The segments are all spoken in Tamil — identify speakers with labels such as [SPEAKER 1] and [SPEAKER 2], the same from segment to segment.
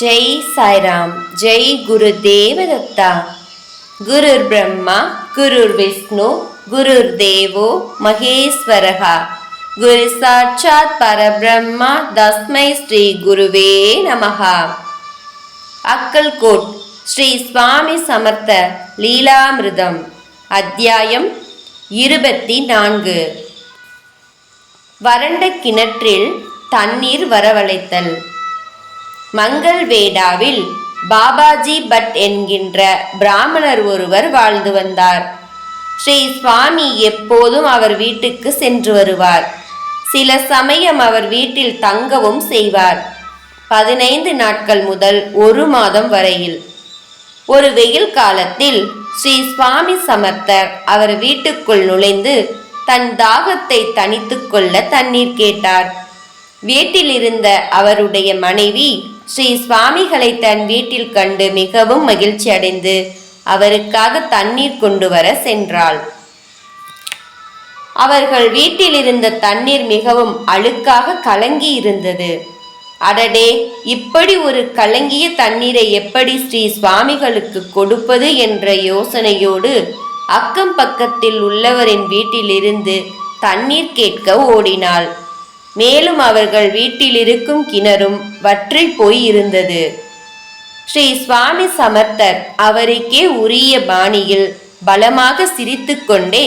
[SPEAKER 1] ஜெய் சாய்ராம் ஜெய் குரு தேவதத்தா. குருர் பிரம்மா குருர் விஷ்ணு குருர் தேவோ மகேஸ்வரகா குரு சாட்சாத் பரபிரம்மா தஸ்மை ஸ்ரீ குருவே நமஹா. அக்கல்கோட் ஸ்ரீ சுவாமி சமர்த்த லீலாமிருதம் அத்தியாயம் இருபத்தி நான்கு வறண்ட கிணற்றில் தண்ணீர் வரவழைத்தல். மங்கள்வேடாவில் பாபாஜி பட் என்கின்ற பிராமணர் ஒருவர் வாழ்ந்து வந்தார். ஸ்ரீ சுவாமி எப்போதும் அவர் வீட்டுக்கு சென்று வருவார். சில சமயம் அவர் வீட்டில் தங்கவும் செய்வார். பதினைந்து நாட்கள் முதல் ஒரு மாதம் வரையில். ஒரு வெயில் காலத்தில் ஸ்ரீ சுவாமி சமர்த்தர் அவர் வீட்டுக்குள் நுழைந்து தன் தாகத்தை தனித்துக்கொள்ள தண்ணீர் கேட்டார். வீட்டில் இருந்த அவருடைய மனைவி ஸ்ரீ சுவாமிகளை தன் வீட்டில் கண்டு மிகவும் மகிழ்ச்சி அடைந்து அவருக்காக தண்ணீர் கொண்டு வர சென்றாள். அவர்கள் வீட்டில் இருந்த தண்ணீர் மிகவும் அழுக்காக கலங்கி இருந்தது. அடடே இப்படி ஒரு கலங்கிய தண்ணீரை எப்படி ஸ்ரீ சுவாமிகளுக்கு கொடுப்பது என்ற யோசனையோடு அக்கம் பக்கத்தில் உள்ளவரின் வீட்டிலிருந்து தண்ணீர் கேட்க ஓடினாள். மேலும் அவர்கள் வீட்டில் இருக்கும் கிணறும் வற்றி போய் இருந்தது ஸ்ரீ சுவாமி சமர்த்தர் அவருக்கே உரிய பாணியில் பலமாக சிரித்துக்கொண்டே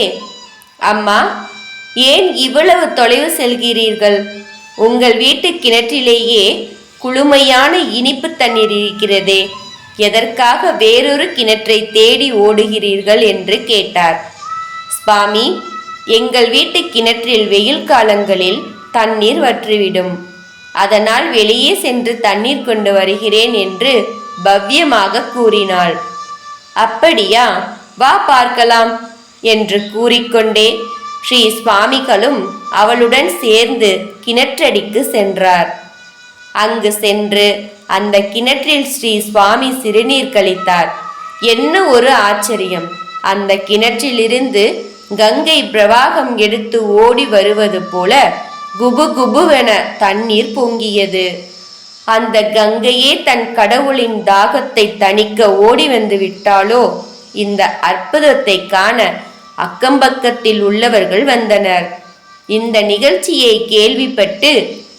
[SPEAKER 1] அம்மா ஏன் இவ்வளவு தொலைவு செல்கிறீர்கள்? உங்கள் வீட்டு கிணற்றிலேயே குளுமையான இனிப்பு தண்ணீர் இருக்கிறதே எதற்காக வேறொரு கிணற்றை தேடி ஓடுகிறீர்கள்? என்று கேட்டார். சுவாமி எங்கள் வீட்டு கிணற்றில் வெயில் காலங்களில் தண்ணீர் வற்றிவிடும். அதனால் வெளியே சென்று தண்ணீர் கொண்டு வருகிறேன் என்று பவ்யமாக கூறினாள். அப்படியா? வா பார்க்கலாம் என்று கூறிக்கொண்டே ஸ்ரீ சுவாமிகளும் அவளுடன் சேர்ந்து கிணற்றடிக்கு சென்றார். அங்கு சென்று அந்த கிணற்றில் ஸ்ரீ சுவாமி சிறுநீர் கழித்தார். என்ன ஒரு ஆச்சரியம்! அந்த கிணற்றிலிருந்து கங்கை பிரவாகம் எடுத்து ஓடி வருவது போல குபு குபுவென தண்ணீர் பொங்கியது. அந்த கங்கையே தன் கடவுளின் தாகத்தை தணிக்க ஓடி வந்து விட்டாலோ இந்த அற்புதத்தை காண அக்கம்பக்கத்தில் உள்ளவர்கள் வந்தனர். இந்த நிகழ்ச்சியை கேள்விப்பட்டு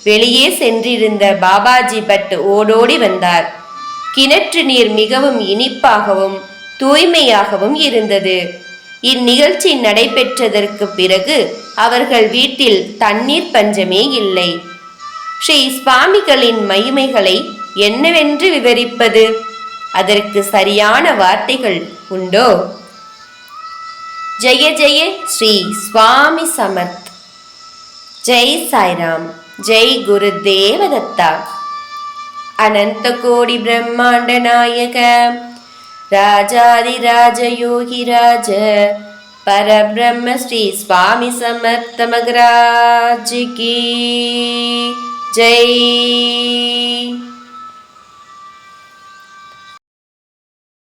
[SPEAKER 1] வெளியே சென்றிருந்த பாபாஜி பட் ஓடோடி வந்தார். கிணற்று நீர் மிகவும் இனிப்பாகவும் தூய்மையாகவும் இருந்தது. இந்நிகழ்ச்சி நடைபெற்றதற்கு பிறகு அவர்கள் வீட்டில் தண்ணீர் பஞ்சமே இல்லை. ஸ்ரீ சுவாமிகளின் மகிமைகளை என்னவென்று விவரிப்பது? அதற்கு சரியான வார்த்தைகள் உண்டோ? ஜெய ஜெய ஸ்ரீ சுவாமி சமர்த். ஜெய் சாய்ராம் ஜெய் குரு தேவதத்தா அனந்த கோடி பிரம்மாண்ட நாயக. राजागिराज परब्रह्म श्रीस्वामि समर्थमग्राजिकी जय।